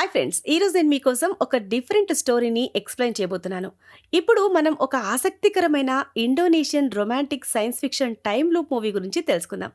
Hi friends ఈరోజు నేను మీకోసం ఒక డిఫరెంట్ స్టోరీని ఎక్స్ప్లెయిన్ చేయబోతున్నాను. ఇప్పుడు మనం ఒక ఆసక్తికరమైన Indonesian romantic science fiction time loop movie గురించి తెలుసుకుందాం.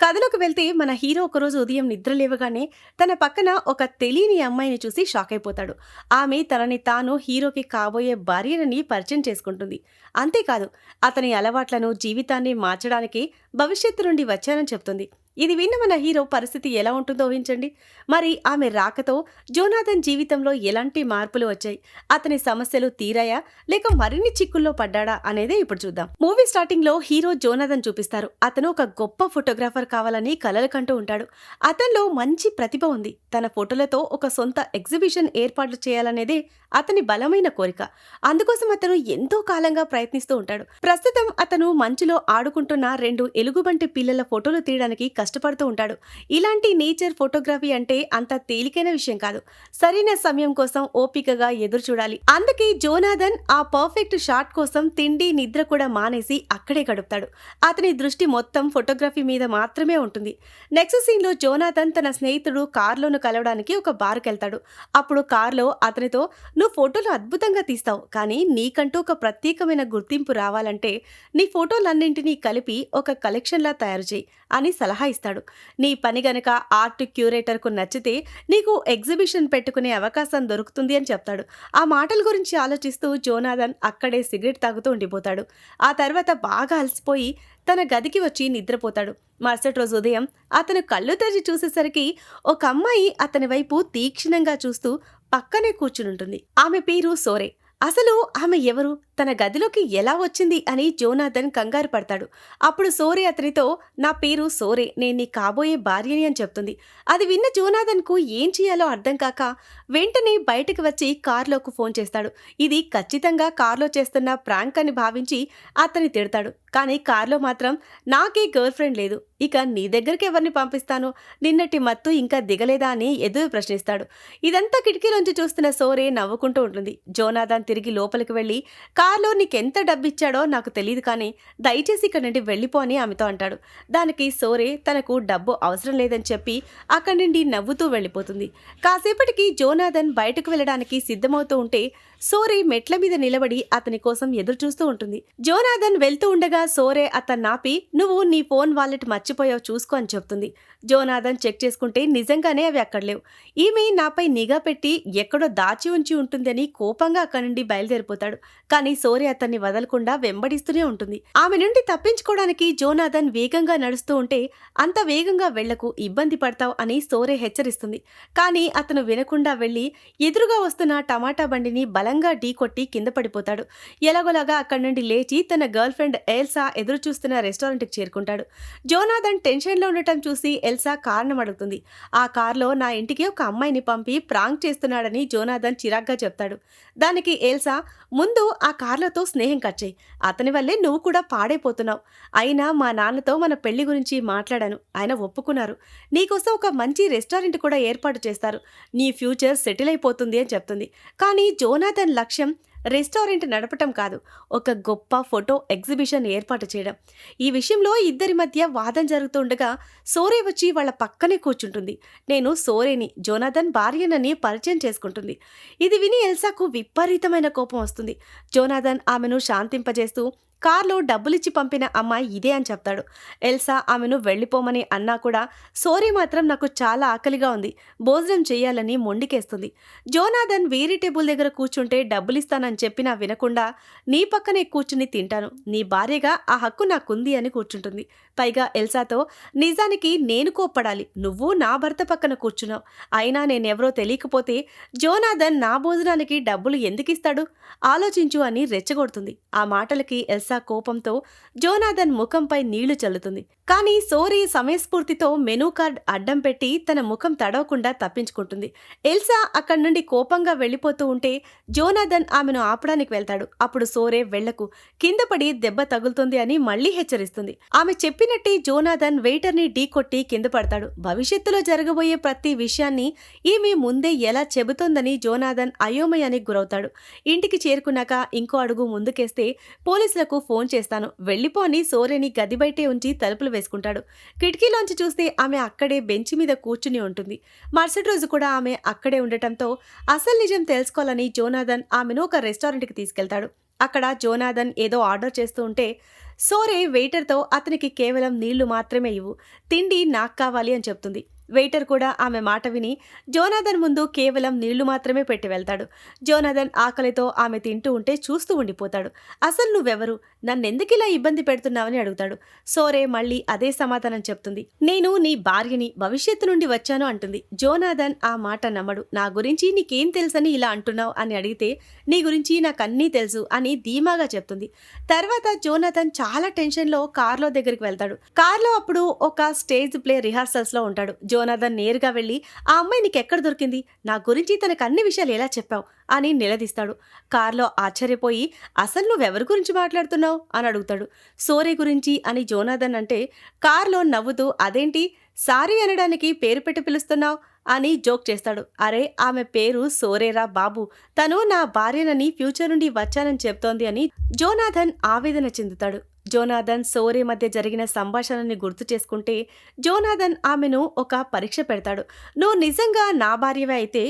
కథలోకి వెళ్తే మన హీరో ఒకరోజు ఉదయం నిద్ర లేవగానే తన పక్కన ఒక తెలియని అమ్మాయిని చూసి షాక్ అయిపోతాడు. ఆమె తనని తాను హీరోకి కాబోయే భార్యనని పరిచయం చేసుకుంటుంది. అంతేకాదు అతని అలవాట్లను జీవితాన్ని మార్చడానికి భవిష్యత్తు నుండి వచ్చానని చెప్తుంది. ఇది విన్న మన హీరో పరిస్థితి ఎలా ఉంటుందో ఊహించండి. మరి ఆమె రాకతో జోనాథన్ జీవితంలో ఎలాంటి మార్పులు వచ్చాయి? అతని సమస్యలు తీరాయా? లేక మరిన్ని చిక్కుల్లో పడ్డాడా అనేదే ఇప్పుడు చూద్దాం. మూవీ స్టార్టింగ్లో హీరో జోనాథన్ చూపిస్తారు. అతను ఒక గొప్ప ఫోటోగ్రాఫర్ కావాలని కలలు కంటూ ఉంటాడు. అతనిలో మంచి ప్రతిభ ఉంది. తన ఫోటోలతో ఒక సొంత ఎగ్జిబిషన్ ఏర్పాట్లు చేయాలనేదే అతని బలమైన కోరిక. అందుకోసం అతను ఎంతో కాలంగా ప్రయత్నిస్తూ ఉంటాడు. ప్రస్తుతం అతను మంచులో ఆడుకుంటున్న రెండు ఎలుగుబంటి పిల్లల ఫోటోలు తీయడానికి కష్టం కష్టపడుతూ ఉంటాడు. ఇలాంటి నేచర్ ఫోటోగ్రఫీ అంటే అంత తేలికైన విషయం కాదు. సరైన సమయం కోసం ఓపికగా ఎదురు చూడాలి. అందుకే జోనాథన్ ఆ పర్ఫెక్ట్ షాట్ కోసం తిండి నిద్ర కూడా మానేసి అక్కడే గడుపుతాడు. అతని దృష్టి మొత్తం ఫోటోగ్రఫీ మీద మాత్రమే ఉంటుంది. నెక్స్ట్ సీన్లో జోనాథన్ తన స్నేహితుడు కార్లోను కలవడానికి ఒక బార్కి వెళ్తాడు. అప్పుడు కారులో అతనితో నువ్వు ఫోటోలు అద్భుతంగా తీస్తావు కానీ నీకంటూ ఒక ప్రత్యేకమైన గుర్తింపు రావాలంటే నీ ఫోటోలన్నింటినీ కలిపి ఒక కలెక్షన్లా తయారు చేయి. అని సలహా ఇస్తాడు. నీ పని గనక ఆర్ట్ క్యూరేటర్కు నచ్చితే నీకు ఎగ్జిబిషన్ పెట్టుకునే అవకాశం దొరుకుతుంది అని చెప్తాడు. ఆ మాటల గురించి ఆలోచిస్తూ జోనాథన్ అక్కడే సిగరెట్ తాగుతూ ఉండిపోతాడు. ఆ తర్వాత బాగా అలసిపోయి తన గదికి వచ్చి నిద్రపోతాడు. మరుసటి రోజు ఉదయం అతను కళ్ళు తెరిచి చూసేసరికి ఒక అమ్మాయి అతని వైపు తీక్షణంగా చూస్తూ పక్కనే కూర్చునుంటుంది ఆమె పేరు సోరే. అసలు ఆమె ఎవరు? తన గదిలోకి ఎలా వచ్చింది అని జోనాథన్ కంగారు పడతాడు. అప్పుడు సోరే అతనితో నా పేరు సోరే నేను నీ కాబోయే భార్యని అని చెప్తుంది. అది విన్న జోనాథన్కు ఏం చేయాలో అర్థం కాక వెంటనే బయటకు వచ్చి కార్లోకి ఫోన్ చేస్తాడు. ఇది ఖచ్చితంగా కార్లో చేస్తున్న ప్రాంక్ అని భావించి అతని తిడతాడు. కానీ కార్లో మాత్రం నాకే గర్ల్ ఫ్రెండ్ లేదు. ఇక నీ దగ్గరికి ఎవరిని పంపిస్తాను? నిన్నటి మత్తు ఇంకా దిగలేదా? అని ఎదురు ప్రశ్నిస్తాడు. ఇదంతా కిటికీలోంచి చూస్తున్న సోరే నవ్వుకుంటూ ఉంటుంది. జోనాథన్ తిరిగి లోపలికి వెళ్ళి కార్లో నీకెంత డబ్బిచ్చాడో నాకు తెలియదు కానీ దయచేసి ఇక్కడ నుండి వెళ్ళిపో అని ఆమెతో అంటాడు. దానికి సోరే తనకు డబ్బు అవసరం లేదని చెప్పి అక్కడి నుండి నవ్వుతూ వెళ్ళిపోతుంది. కాసేపటికి జోనాథన్ బయటకు వెళ్ళడానికి సిద్ధమవుతూ ఉంటే సోరే మెట్ల మీద నిలబడి అతని కోసం ఎదురు చూస్తూ ఉంటుంది. జోనాథన్ వెళ్తూ ఉండగా సోరే అతను నాపి నువ్వు నీ ఫోన్ వాలెట్ మర్చిపోయావు చూసుకో అని చెప్తుంది. జోనాథన్ చెక్ చేసుకుంటే నిజంగానే అవి అక్కడ లేవు. ఈమె నాపై నిఘా పెట్టి ఎక్కడో దాచి ఉంచి ఉంటుందని కోపంగా అక్కడి నుండి బయలుదేరిపోతాడు. కానీ సోరే అతన్ని వదలకుండా వెంబడిస్తూనే ఉంటుంది. ఆమె నుండి తప్పించుకోవడానికి జోనాథన్ వేగంగా నడుస్తూ ఉంటే అంత వేగంగా వెళ్ళకు ఇబ్బంది పడతావు అని సోరే హెచ్చరిస్తుంది. కానీ అతను వినకుండా వెళ్ళి ఎదురుగా వస్తున్న టమాటా బండిని బలంగా ఢీకొట్టి కింద పడిపోతాడు. ఎలాగోలాగా అక్కడి నుండి లేచి తన గర్ల్ ఫ్రెండ్ ఎల్సా ఎదురు చూస్తున్న రెస్టారెంట్కి చేరుకుంటాడు. జోనాథన్ టెన్షన్లో ఉండటం చూసి ఎల్సా కారణం అడుగుతుంది ఆ కార్లో నా ఇంటికి ఒక అమ్మాయిని పంపి ప్రాంక్ చేస్తున్నాడని జోనాథన్ చిరాగ్గా చెప్తాడు. దానికి ఎల్సా ముందు ఆ కార్లతో స్నేహం కచ్చాయి అతని వల్లే నువ్వు కూడా పాడైపోతున్నావు. అయినా మా నాన్నతో మన పెళ్ళి గురించి మాట్లాడాను. ఆయన ఒప్పుకున్నారు. నీకోసం ఒక మంచి రెస్టారెంట్ కూడా ఏర్పాటు చేస్తారు. నీ ఫ్యూచర్ సెటిల్ అయిపోతుంది అని చెప్తుంది. కానీ జోనాథన్ లక్ష్యం రెస్టారెంట్ నడపటం కాదు ఒక గొప్ప ఫోటో ఎగ్జిబిషన్ ఏర్పాటు చేయడం. ఈ విషయంలో ఇద్దరి మధ్య వాదం జరుగుతుండగా సోరే వచ్చి వాళ్ళ పక్కనే కూర్చుంటుంది. నేను సోరేని జోనాథన్ భార్యనని పరిచయం చేసుకుంటుంది. ఇది విని ఎల్సాకు విపరీతమైన కోపం వస్తుంది. జోనాథన్ ఆమెను శాంతింపజేస్తూ కార్లో డబ్బులిచ్చి పంపిన అమ్మాయి ఇదే అని చెప్తాడు. ఎల్సా ఆమెను వెళ్ళిపోమని అన్నా కూడా సోరీ మాత్రం నాకు చాలా ఆకలిగా ఉంది. భోజనం చేయాలని మొండికేస్తుంది. జోనాథన్ వేరే టేబుల్ దగ్గర కూర్చుంటే డబ్బులిస్తానని చెప్పినా వినకుండా నీ పక్కనే కూర్చుని తింటాను. నీ భార్యగా ఆ హక్కు నాకుంది అని కూర్చుంటుంది. పైగా ఎల్సాతో నిజానికి నేను కోప్పడాలి. నువ్వు నా భర్త పక్కన కూర్చున్నావు. అయినా నేనెవరో తెలియకపోతే జోనాథన్ నా భోజనానికి డబ్బులు ఎందుకు ఇస్తాడు ఆలోచించు అని రెచ్చగొడుతుంది. ఆ మాటలకి ఎల్సా కోపంతో జోనాథన్ ముఖంపై నీళ్ళు చల్లుతుంది. కానీ సోరీ సమయస్ఫూర్తితో మెనూ కార్డ్ అడ్డం పెట్టి తన ముఖం తడవకుండా తప్పించుకుంటుంది. ఎల్సా అక్కడి నుండి కోపంగా వెళ్ళిపోతూ ఉంటే జోనాథన్ ఆమెను ఆపడానికి వెళ్తాడు. అప్పుడు సోరే వెళ్ళకు కింద పడి దెబ్బ తగులుతుంది అని మళ్ళీ హెచ్చరిస్తుంది. ఆమె చెప్పినట్టే జోనాథన్ వెయిటర్ని ఢీకొట్టి కింద పడతాడు. భవిష్యత్తులో జరగబోయే ప్రతి విషయాన్ని ఈమె ముందే ఎలా చెబుతోందని జోనాథన్ అయోమయానికి గురవుతాడు. ఇంటికి చేరుకున్నాక ఇంకో అడుగు ముందుకేస్తే పోలీసులకు ఫోన్ చేస్తాను. వెళ్ళిపో అని సోరేని గది బయటే ఉంచి తలుపులు వేసుకుంటాడు. కిటికీలోంచి చూస్తే ఆమె అక్కడే బెంచ్ మీద కూర్చుని ఉంటుంది. మరుసటి రోజు కూడా ఆమె అక్కడే ఉండటంతో అసలు నిజం తెలుసుకోవాలని జోనాథన్ ఆమెను ఒక రెస్టారెంట్కి తీసుకెళ్తాడు. అక్కడ జోనాథన్ ఏదో ఆర్డర్ చేస్తూ ఉంటే సోరే వెయిటర్తో అతనికి కేవలం నీళ్ళు మాత్రమే ఇవ్వు. తిండి నాకు కావాలి అని చెప్తుంది. వెయిటర్ కూడా ఆమె మాట విని జోనాథన్ ముందు కేవలం నీళ్ళు మాత్రమే పెట్టి వెళ్తాడు. జోనాథన్ ఆకలితో ఆమె తింటూ ఉంటే చూస్తూ ఉండిపోతాడు. అసలు నువ్వెవరు? నన్నెందుకు ఇలా ఇబ్బంది పెడుతున్నావని అడుగుతాడు. సోరే మళ్ళీ అదే సమాధానం చెప్తుంది. నేను నీ భార్యని భవిష్యత్తు నుండి వచ్చాను అంటుంది. జోనాథన్ ఆ మాట నమ్మడు. నా గురించి నీకేం తెలుసని ఇలా అంటున్నావు అని అడిగితే నీ గురించి నాకు అన్నీ తెలుసు అని ధీమాగా చెప్తుంది. తర్వాత జోనాథన్ చాలా టెన్షన్లో కార్లో దగ్గరికి వెళ్తాడు. కార్లో అప్పుడు ఒక స్టేజ్ ప్లే రిహార్సల్స్లో ఉంటాడు. జో జోనాథన్ నేరుగా వెళ్ళి ఆ అమ్మాయి నీకు ఎక్కడ దొరికింది? నా గురించి తనకు అన్ని విషయాలు ఎలా చెప్పావు? అని నిలదీస్తాడు. కార్లో ఆశ్చర్యపోయి అసలు నువ్వెవరి గురించి మాట్లాడుతున్నావు? అని అడుగుతాడు. సోరే గురించి అని జోనాథన్ అంటే కార్లో నవ్వుతూ అదేంటి? సారీ అనడానికి పేరు పెట్టి పిలుస్తున్నావు? అని జోక్ చేస్తాడు. అరే ఆమె పేరు సోరేరా బాబు. తను నా భార్యనని ఫ్యూచర్ నుండి వచ్చానని చెప్తోంది అని జోనాథన్ ఆవేదన చెందుతాడు. జోనాథన్ సోరే మధ్య జరిగిన సంభాషణని గుర్తు చేసుకుంటే జోనాథన్ ఆమెను ఒక పరీక్ష పెడతాడు. నువ్వు నిజంగా నా భార్యవే అయితే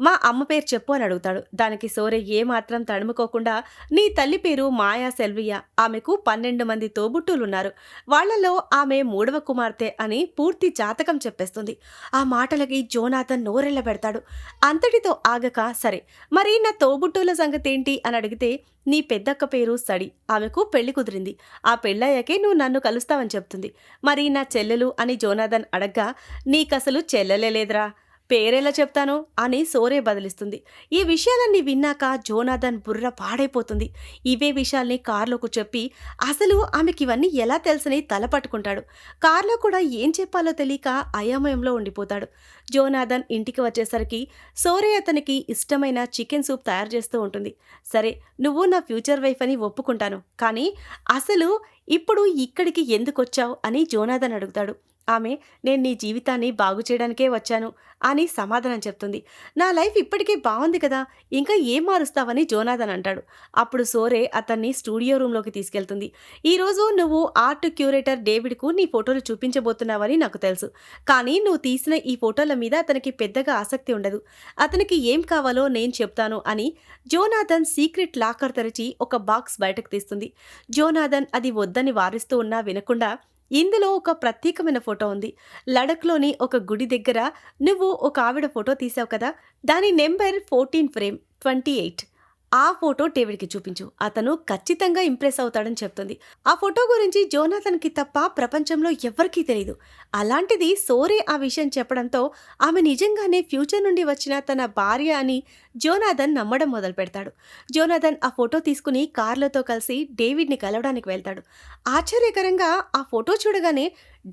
మా అమ్మ పేరు చెప్పు అని అడుగుతాడు. దానికి సోరే ఏమాత్రం తడుముకోకుండా నీ తల్లి పేరు మాయా సెల్వియ ఆమెకు పన్నెండు మంది తోబుట్టులున్నారు. వాళ్ళలో ఆమె మూడవ కుమార్తె అని పూర్తి జాతకం చెప్పేస్తుంది. ఆ మాటలకి జోనాథన్ నోరెళ్ళ పెడతాడు. అంతటితో ఆగక సరే మరి నా తోబుట్టుల సంగతేంటి అని అడిగితే నీ పెద్దక్క పేరు సడి. ఆమెకు పెళ్ళి కుదిరింది. ఆ పెళ్ళయ్యాకే నువ్వు నన్ను కలుస్తావని చెప్తుంది. మరి నా చెల్లెలు అని జోనాథన్ అడగ్గా నీకసలు చెల్లెలే లేదురా. పేరెలా చెప్తాను అని సోరే బదిలిస్తుంది. ఈ విషయాలన్నీ విన్నాక జోనాథన్ బుర్ర పాడైపోతుంది. ఇవే విషయాల్ని కార్లోకి చెప్పి అసలు ఆమెకి ఇవన్నీ ఎలా తెలుసని తల పట్టుకుంటాడు. కార్లో కూడా ఏం చెప్పాలో తెలియక అయోమయంలో ఉండిపోతాడు. జోనాథన్ ఇంటికి వచ్చేసరికి సోరే అతనికి ఇష్టమైన చికెన్ సూప్ తయారు చేస్తూ ఉంటుంది. సరే నువ్వు నా ఫ్యూచర్ వైఫ్ అని ఒప్పుకుంటాను. కానీ అసలు ఇప్పుడు ఇక్కడికి ఎందుకు వచ్చావు అని జోనాథన్ అడుగుతాడు. ఆమె నేను నీ జీవితాన్ని బాగు చేయడానికే వచ్చాను అని సమాధానం చెప్తుంది. నా లైఫ్ ఇప్పటికే బాగుంది కదా ఇంకా ఏం మారుస్తావని జోనాథన్ అంటాడు. అప్పుడు సోరే అతన్ని స్టూడియో రూమ్లోకి తీసుకెళ్తుంది. ఈరోజు నువ్వు ఆర్ట్ క్యూరేటర్ డేవిడ్కు నీ ఫోటోలు చూపించబోతున్నావని నాకు తెలుసు. కానీ నువ్వు తీసిన ఈ ఫోటోల మీద అతనికి పెద్దగా ఆసక్తి ఉండదు. అతనికి ఏం కావాలో నేను చెప్తాను అని జోనాథన్ సీక్రెట్ లాకర్ తెరిచి ఒక బాక్స్ బయటకు తీస్తుంది. జోనాథన్ అది వద్దని వారిస్తూ ఉన్నా వినకుండా ఇందులో ఒక ప్రత్యేకమైన ఫోటో ఉంది. లడఖ్లోని ఒక గుడి దగ్గర నువ్వు ఒక ఆవిడ ఫోటో తీసావు కదా? దాని number fourteen frame twenty eight. ఆ ఫోటో డేవిడ్కి చూపించు. అతను ఖచ్చితంగా ఇంప్రెస్ అవుతాడని చెప్తుంది. ఆ ఫోటో గురించి జోనాథన్కి తప్ప ప్రపంచంలో ఎవరికీ తెలియదు అలాంటిది సోరే ఆ విషయం చెప్పడంతో ఆమె నిజంగానే ఫ్యూచర్ నుండి వచ్చిన తన భార్య అని జోనాథన్ నమ్మడం మొదలు పెడతాడు జోనాథన్ ఆ ఫోటో తీసుకుని కార్లతో కలిసి డేవిడ్ని కలవడానికి వెళ్తాడు. ఆశ్చర్యకరంగా ఆ ఫోటో చూడగానే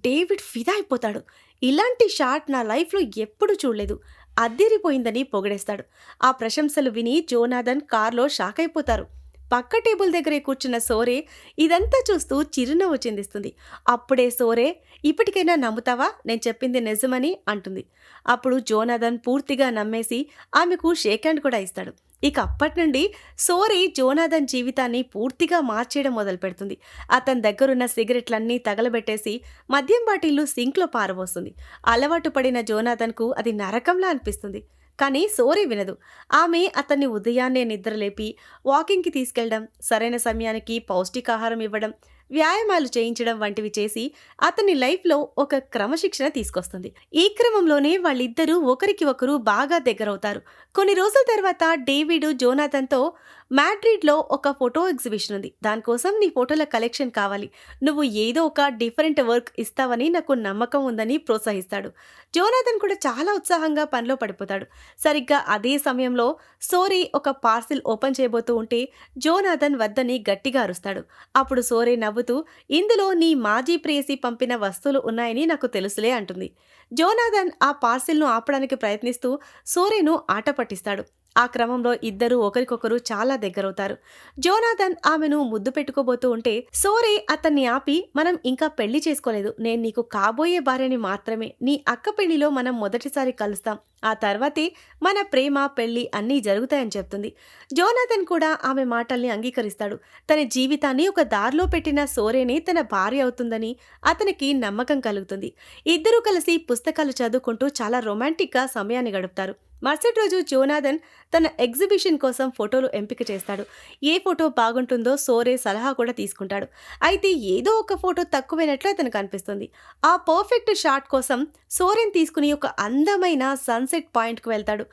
డేవిడ్ ఫిదా అయిపోతాడు. ఇలాంటి షాట్ నా లైఫ్లో ఎప్పుడు చూడలేదు. అద్దిరిపోయిందని పొగిడేస్తాడు. ఆ ప్రశంసలు విని జోనాథన్ కార్లో షాక్ అయిపోతారు. పక్క టేబుల్ దగ్గరే కూర్చున్న సోరే ఇదంతా చూస్తూ చిరునవ్వు చెందిస్తుంది. అప్పుడే సోరే ఇప్పటికైనా నమ్ముతావా? నేను చెప్పింది నిజమని అంటుంది. అప్పుడు జోనాథన్ పూర్తిగా నమ్మేసి ఆమెకు షేక్ హ్యాండ్ కూడా ఇస్తాడు. ఇక అప్పటి నుండి సోరీ జోనాథన్ జీవితాన్ని పూర్తిగా మార్చేయడం మొదలు పెడుతుంది అతని దగ్గరున్న సిగరెట్లన్నీ తగలబెట్టేసి మద్యం బాటిల్లు సింక్లో పారబోస్తుంది. అలవాటు పడిన జోనాథన్కు అది నరకంలా అనిపిస్తుంది. కానీ సోరీ వినదు. ఆమె అతన్ని ఉదయాన్నే నిద్రలేపి వాకింగ్కి తీసుకెళ్ళడం సరైన సమయానికి పౌష్టికాహారం ఇవ్వడం వ్యాయామాలు చేయించడం వంటివి చేసి అతని లైఫ్లో ఒక క్రమశిక్షణ తీసుకొస్తుంది. ఈ క్రమంలోనే వాళ్ళిద్దరూ ఒకరికి ఒకరు బాగా దగ్గరవుతారు. కొన్ని రోజుల తర్వాత డేవిడ్ జోనాథన్తో మ్యాడ్రిడ్లో ఒక ఫోటో ఎగ్జిబిషన్ ఉంది. దానికోసం నీ ఫోటోల కలెక్షన్ కావాలి. నువ్వు ఏదో ఒక డిఫరెంట్ వర్క్ ఇస్తావని నాకు నమ్మకం ఉందని ప్రోత్సహిస్తాడు. జోనాథన్ కూడా చాలా ఉత్సాహంగా పనిలో పడిపోతాడు. సరిగ్గా అదే సమయంలో సోరీ ఒక పార్సిల్ ఓపెన్ చేయబోతూ ఉంటే జోనాథన్ వద్దని గట్టిగా అరుస్తాడు. అప్పుడు సోరే నవ్వు నవ్వుతూ ఇందులో నీ మాజీ ప్రేయసి పంపిన వస్తువులు ఉన్నాయని నాకు తెలుసులే అంటుంది. జోనాథన్ ఆ పార్సిల్ను ఆపడానికి ప్రయత్నిస్తూ సూర్యను ఆట పట్టిస్తాడు. ఆ క్రమంలో ఇద్దరు ఒకరికొకరు చాలా దగ్గరవుతారు. జోనాథన్ ఆమెను ముద్దు పెట్టుకోబోతూ ఉంటే సోరే అతన్ని ఆపి మనం ఇంకా పెళ్ళి చేసుకోలేదు. నేను నీకు కాబోయే భార్యని మాత్రమే. నీ అక్క పెళ్ళిలో మనం మొదటిసారి కలుస్తాం. ఆ తర్వాతే మన ప్రేమ పెళ్ళి అన్నీ జరుగుతాయని చెప్తుంది. జోనాథన్ కూడా ఆమె మాటల్ని అంగీకరిస్తాడు. తన జీవితాన్ని ఒక దారిలో పెట్టిన సోరేనే తన భార్య అవుతుందని అతనికి నమ్మకం కలుగుతుంది. ఇద్దరూ కలిసి పుస్తకాలు చదువుకుంటూ చాలా రొమాంటిక్గా సమయాన్ని గడుపుతారు. మరుసటి రోజు జోనాథన్ తన ఎగ్జిబిషన్ కోసం ఫోటోలు ఎంపిక చేస్తాడు. ఏ ఫోటో బాగుంటుందో సోరే సలహా కూడా తీసుకుంటాడు. అయితే ఏదో ఒక ఫోటో తక్కువైనట్లు అతనికి అనిపిస్తుంది ఆ పర్ఫెక్ట్ షాట్ కోసం సోరెన్ తీసుకుని ఒక అందమైన సన్సెట్ పాయింట్కి వెళ్తాడు.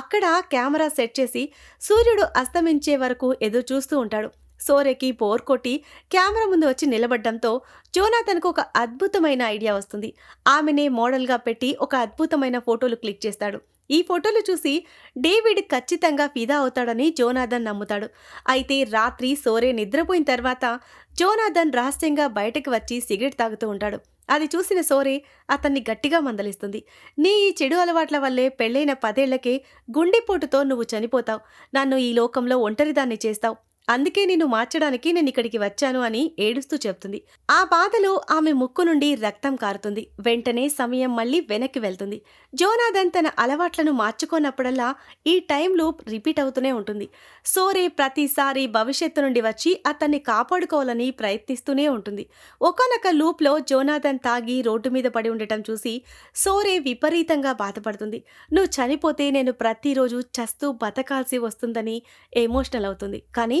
అక్కడ కెమెరా సెట్ చేసి సూర్యుడు అస్తమించే వరకు ఎదురు చూస్తూ ఉంటాడు. సోరెకి బోర్ కొట్టి కెమెరా ముందు వచ్చి నిలబడడంతో జోనాథన్కు ఒక అద్భుతమైన ఐడియా వస్తుంది. ఆమెనే మోడల్గా పెట్టి ఒక అద్భుతమైన ఫోటోలు క్లిక్ చేస్తాడు. ఈ ఫోటోలు చూసి డేవిడ్ ఖచ్చితంగా ఫిదా అవుతాడని జోనాథన్ నమ్ముతాడు. అయితే రాత్రి సోరే నిద్రపోయిన తర్వాత జోనాథన్ రహస్యంగా బయటకు వచ్చి సిగరెట్ తాగుతూ ఉంటాడు. అది చూసిన సోరే అతన్ని గట్టిగా మందలిస్తుంది. నీ ఈ చెడు అలవాట్ల వల్లే పెళ్ళైన పదేళ్ళకే గుండెపోటుతో నువ్వు చనిపోతావు. నన్ను ఈ లోకంలో ఒంటరిదాన్ని చేస్తావు. అందుకే నిన్ను మార్చడానికి నేను ఇక్కడికి వచ్చాను అని ఏడుస్తూ చెప్తుంది. ఆ బాధలో ఆమె ముక్కు నుండి రక్తం కారుతుంది. వెంటనే సమయం మళ్ళీ వెనక్కి వెళ్తుంది. జోనాథన్ తన అలవాట్లను మార్చుకోనప్పుడల్లా ఈ టైం లూప్ రిపీట్ అవుతూనే ఉంటుంది. సోరే ప్రతిసారి భవిష్యత్తు నుండి వచ్చి అతన్ని కాపాడుకోవాలని ప్రయత్నిస్తూనే ఉంటుంది. ఒకనొక లూప్లో జోనాథన్ తాగి రోడ్డు మీద పడి ఉండటం చూసి సోరే విపరీతంగా బాధపడుతుంది. నువ్వు చనిపోతే నేను ప్రతిరోజు చస్తూ బతకాల్సి వస్తుందని ఎమోషనల్ అవుతుంది. కానీ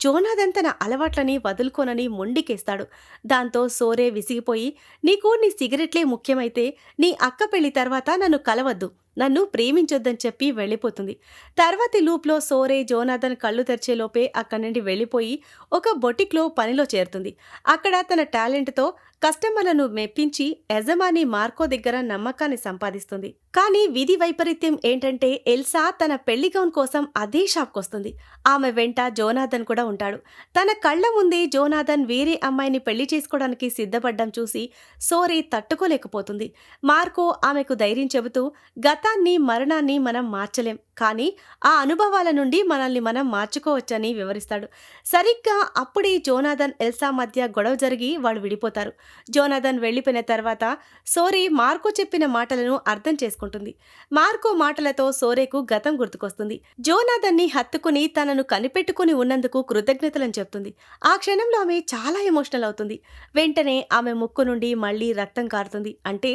జోనాథన్ తన అలవాట్లని వదులుకోనని మొండికేస్తాడు. దాంతో సోరే విసిగిపోయి నీకు నీ సిగరెట్లే ముఖ్యమైతే నీ అక్క పెళ్ళి తర్వాత నన్ను కలవద్దు నన్ను ప్రేమించొద్దని చెప్పి వెళ్ళిపోతుంది. తర్వాతి లూప్లో సోరే జోనాథన్ కళ్ళు తెరిచేలోపే అక్కడి నుండి వెళ్ళిపోయి ఒక బొటిక్లో పనిలో చేరుతుంది. అక్కడ తన టాలెంట్తో కస్టమర్లను మెప్పించి యజమాని మార్కో దగ్గర నమ్మకాన్ని సంపాదిస్తుంది. కానీ విధి వైపరీత్యం ఏంటంటే ఎల్సా తన పెళ్ళి గౌన్ కోసం అదే షాప్కి వస్తుంది ఆమె వెంట జోనాథన్ కూడా ఉంటాడు. తన కళ్ళ ముందే జోనాథన్ వేరే అమ్మాయిని పెళ్ళి చేసుకోవడానికి సిద్ధపడ్డం చూసి సోరీ తట్టుకోలేకపోతుంది. మార్కో ఆమెకు ధైర్యం చెబుతూ గతాన్ని మరణాన్ని మనం మార్చలేం. కానీ ఆ అనుభవాల నుండి మనల్ని మనం మార్చుకోవచ్చని వివరిస్తాడు. సరిగ్గా అప్పుడే జోనాథన్ ఎల్సా మధ్య గొడవ జరిగి వాళ్ళు విడిపోతారు. జోనాథన్ వెళ్ళిపోయిన తర్వాత సోరే మార్కో చెప్పిన మాటలను అర్థం చేసుకుంటుంది. మార్కో మాటలతో సోరేకు గతం గుర్తుకొస్తుంది. జోనాథన్ని హత్తుకుని తనను కనిపెట్టుకుని ఉన్నందుకు కృతజ్ఞతలను చెప్తుంది. ఆ క్షణంలో ఆమె చాలా ఎమోషనల్ అవుతుంది. వెంటనే ఆమె ముక్కు నుండి మళ్ళీ రక్తం కారుతుంది. అంటే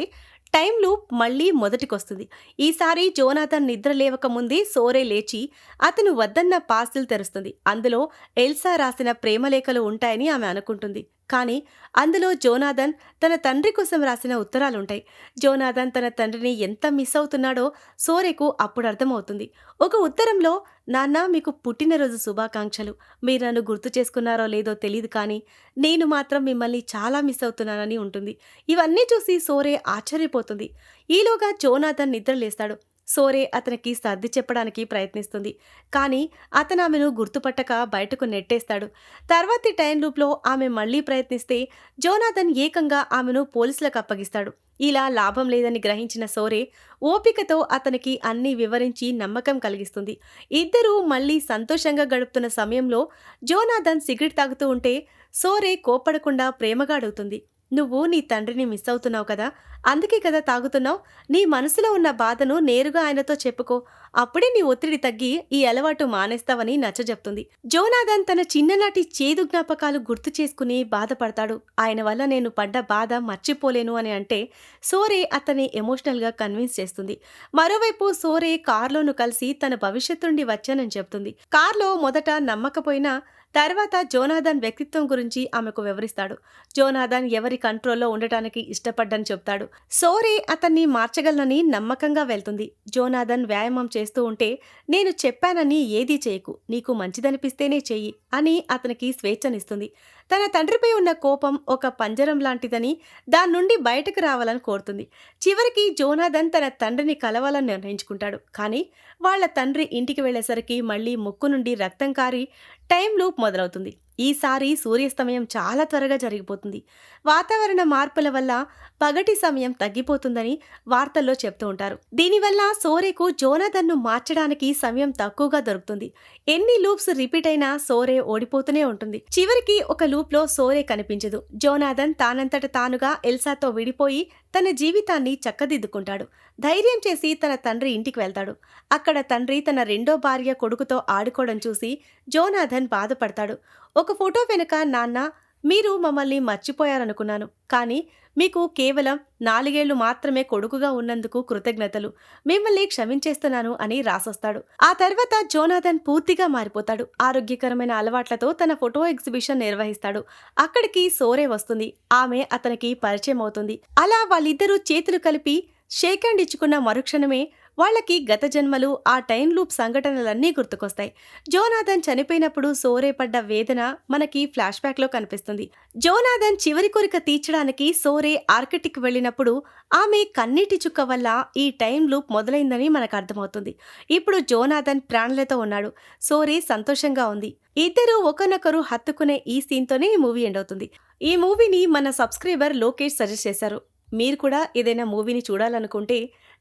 టైం లూప్ మళ్ళీ మొదటికొస్తుంది. ఈసారి జోనాథన్ నిద్ర లేవక ముందే సోరే లేచి అతను వద్దన్న పార్సిల్ తెరుస్తుంది. అందులో ఎల్సా రాసిన ప్రేమలేఖలు ఉంటాయని ఆమె అనుకుంటుంది. కానీ అందులో జోనాథన్ తన తండ్రి కోసం రాసిన ఉత్తరాలుంటాయి. జోనాథన్ తన తండ్రిని ఎంత మిస్ అవుతున్నాడో సోరెకు అప్పుడు అర్థమవుతుంది. ఒక ఉత్తరంలో నాన్న మీకు పుట్టినరోజు శుభాకాంక్షలు. మీరు నన్ను గుర్తు చేసుకున్నారో లేదో తెలియదు కానీ నేను మాత్రం మిమ్మల్ని చాలా మిస్ అవుతున్నానని ఉంటుంది. ఇవన్నీ చూసి సోరే ఆశ్చర్యపోతుంది. ఈలోగా జోనాథన్ నిద్రలేస్తాడు. సోరే అతనికి సర్ది చెప్పడానికి ప్రయత్నిస్తుంది. కానీ అతను ఆమెను గుర్తుపట్టక బయటకు నెట్టేస్తాడు. తర్వాతి టైం లూప్లో ఆమె మళ్ళీ ప్రయత్నిస్తే జోనాథన్ ఏకంగా ఆమెను పోలీసులకు అప్పగిస్తాడు. ఇలా లాభం లేదని గ్రహించిన సోరే ఓపికతో అతనికి అన్నీ వివరించి నమ్మకం కలిగిస్తుంది. ఇద్దరూ మళ్ళీ సంతోషంగా గడుపుతున్న సమయంలో జోనాథన్ సిగరెట్ తాగుతూ ఉంటే సోరే కోపడకుండా ప్రేమగా అడుగుతుంది నువ్వు నీ తండ్రిని మిస్ అవుతున్నావు కదా? అందుకే కదా తాగుతున్నావు? నీ మనసులో ఉన్న బాధను నేరుగా ఆయనతో చెప్పుకో. అప్పుడే నీ ఒత్తిడి తగ్గి ఈ అలవాటు మానేస్తావని నచ్చజెప్తుంది జోనాథన్ తన చిన్ననాటి చేదు జ్ఞాపకాలు గుర్తు చేసుకుని బాధపడతాడు. ఆయన వల్ల నేను పడ్డ బాధ మర్చిపోలేను అని అంటే సోరే అతన్ని ఎమోషనల్గా కన్విన్స్ చేస్తుంది. మరోవైపు సోరే కార్లోను కలిసి తన భవిష్యత్తు నుండి వచ్చానని చెప్తుంది. కార్లో మొదట నమ్మకపోయినా తర్వాత జోనాథన్ వ్యక్తిత్వం గురించి ఆమెకు వివరిస్తాడు. జోనాథన్ ఎవరి కంట్రోల్లో ఉండటానికి ఇష్టపడ్డని చెప్తాడు. సోరే అతన్ని మార్చగలనని నమ్మకంగా వెళ్తుంది. జోనాథన్ వ్యాయామం చేస్తూ ఉంటే నేను చెప్పానని ఏదీ చేయకు. నీకు మంచిదనిపిస్తేనే చెయ్యి అని అతనికి స్వేచ్ఛనిస్తుంది. తన తండ్రిపై ఉన్న కోపం ఒక పంజరం లాంటిదని దాని నుండి బయటకు రావాలని కోరుతుంది. చివరికి జోనాథన్ తన తండ్రిని కలవాలని నిర్ణయించుకుంటాడు. కానీ వాళ్ళ తండ్రి ఇంటికి వెళ్ళేసరికి మళ్ళీ ముక్కు నుండి రక్తం కారి టైం లూప్ మొదలవుతుంది. ఈసారి సూర్యాస్తమయం చాలా త్వరగా జరిగిపోతుంది. వాతావరణ మార్పుల వల్ల పగటి సమయం తగ్గిపోతుందని వార్తల్లో చెప్తూ ఉంటారు. దీనివల్ల సోరేకు జోనాథన్ను మార్చడానికి సమయం తక్కువగా దొరుకుతుంది. ఎన్ని లూప్స్ రిపీట్ అయినా సోరే ఓడిపోతూనే ఉంటుంది. చివరికి ఒక లూప్లో సోరే కనిపించదు. జోనాథన్ తానంతట తానుగా ఎల్సాతో విడిపోయి తన జీవితాన్ని చక్కదిద్దుకుంటాడు. ధైర్యం చేసి తన తండ్రి ఇంటికి వెళ్తాడు. అక్కడ తండ్రి తన రెండో భార్య కొడుకుతో ఆడుకోవడం చూసి జోనాథన్ బాధపడతాడు. ఒక ఫోటో వెనుక నాన్న మీరు మమ్మల్ని మర్చిపోయారనుకున్నాను. కానీ మీకు కేవలం నాలుగేళ్ళు మాత్రమే కొడుకుగా ఉన్నందుకు కృతజ్ఞతలు. మిమ్మల్ని క్షమించేస్తున్నాను అని రాసొస్తాడు. ఆ తర్వాత జోనాథన్ పూర్తిగా మారిపోతాడు. ఆరోగ్యకరమైన అలవాట్లతో తన ఫోటో ఎగ్జిబిషన్ నిర్వహిస్తాడు. అక్కడికి సోరే వస్తుంది. ఆమె అతనికి పరిచయం అవుతుంది అలా వాళ్ళిద్దరూ చేతులు కలిపి షేక్ హ్యాండ్ ఇచ్చుకున్న మరుక్షణమే వాళ్ళకి గత జన్మలు ఆ టైం లూప్ సంఘటనలన్నీ గుర్తుకొస్తాయి. జోనాథన్ చనిపోయినప్పుడు సోరే పడ్డ వేదన మనకి ఫ్లాష్ బ్యాక్లో కనిపిస్తుంది. జోనాథన్ చివరి కోరిక తీర్చడానికి సోరే ఆర్కిటిక్ వెళ్ళినప్పుడు ఆమె కన్నీటి చుక్క వల్ల ఈ టైం లూప్ మొదలైందని మనకు అర్థమవుతుంది. ఇప్పుడు జోనాథన్ ప్రాణులతో ఉన్నాడు. సోరే సంతోషంగా ఉంది. ఇద్దరు ఒకనొకరు హత్తుకునే ఈ సీన్తోనే ఈ మూవీ ఎండ్ అవుతుంది. ఈ మూవీని మన సబ్స్క్రైబర్ లోకేష్ సజెస్ట్ చేశారు. మీరు కూడా ఏదైనా మూవీని చూడాలనుకుంటే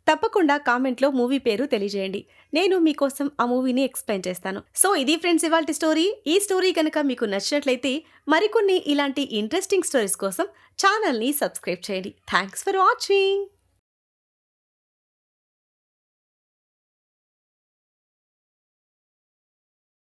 తప్పకుండా కామెంట్లో మూవీ పేరు తెలియజేయండి. నేను మీకోసం ఆ మూవీని ఎక్స్ప్లెయిన్ చేస్తాను. సో ఇది ఫ్రెండ్స్ ఇవాళ స్టోరీ. ఈ స్టోరీ కనుక మీకు నచ్చినట్లయితే మరికొన్ని ఇలాంటి ఇంట్రెస్టింగ్ స్టోరీస్ కోసం ఛానల్ని సబ్స్క్రైబ్ చేయండి. Thanks for watching!